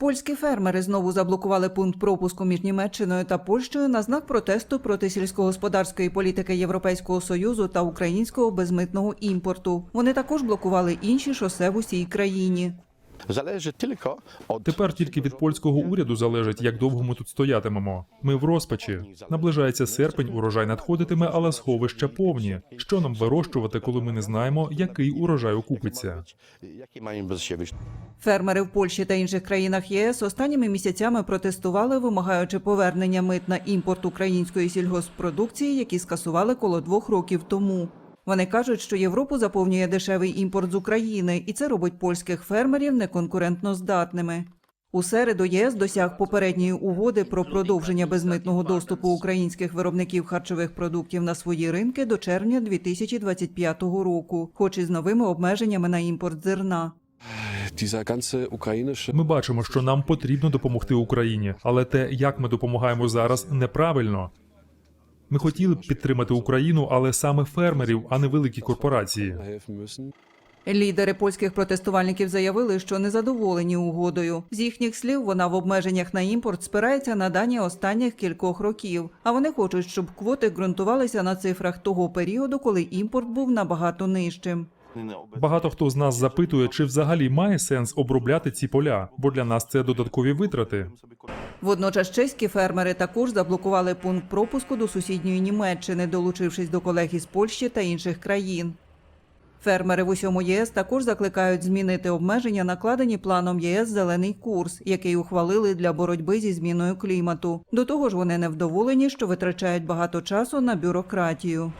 Польські фермери знову заблокували пункт пропуску між Німеччиною та Польщею на знак протесту проти сільськогосподарської політики Європейського союзу та українського безмитного імпорту. Вони також блокували інші шосе в усій країні. Zależy tylko od Тепер тільки від польського уряду залежить, як довго ми тут стоятимемо. Ми в розпачі. Наближається серпень, урожай надходитиме, але сховища повні. Що нам вирощувати, коли ми не знаємо, який урожай окупиться? Фермери в Польщі та інших країнах ЄС останніми місяцями протестували, вимагаючи повернення мит на імпорт української сільгоспродукції, які скасували коло двох років тому. Вони кажуть, що Європу заповнює дешевий імпорт з України, і це робить польських фермерів неконкурентно здатними. У середу ЄС досяг попередньої угоди про продовження безмитного доступу українських виробників харчових продуктів на свої ринки до червня 2025 року, хоч і з новими обмеженнями на імпорт зерна. Ми бачимо, що нам потрібно допомогти Україні, але те, як ми допомагаємо зараз, неправильно. Ми хотіли б підтримати Україну, але саме фермерів, а не великі корпорації. Лідери польських протестувальників заявили, що незадоволені угодою. З їхніх слів, вона в обмеженнях на імпорт спирається на дані останніх кількох років. А вони хочуть, щоб квоти ґрунтувалися на цифрах того періоду, коли імпорт був набагато нижчим. Багато хто з нас запитує, чи взагалі має сенс обробляти ці поля, бо для нас це додаткові витрати. Водночас чеські фермери також заблокували пункт пропуску до сусідньої Німеччини, долучившись до колег із Польщі та інших країн. Фермери в усьому ЄС також закликають змінити обмеження, накладені планом ЄС Зелений курс, який ухвалили для боротьби зі зміною клімату. До того ж, вони невдоволені, що витрачають багато часу на бюрократію.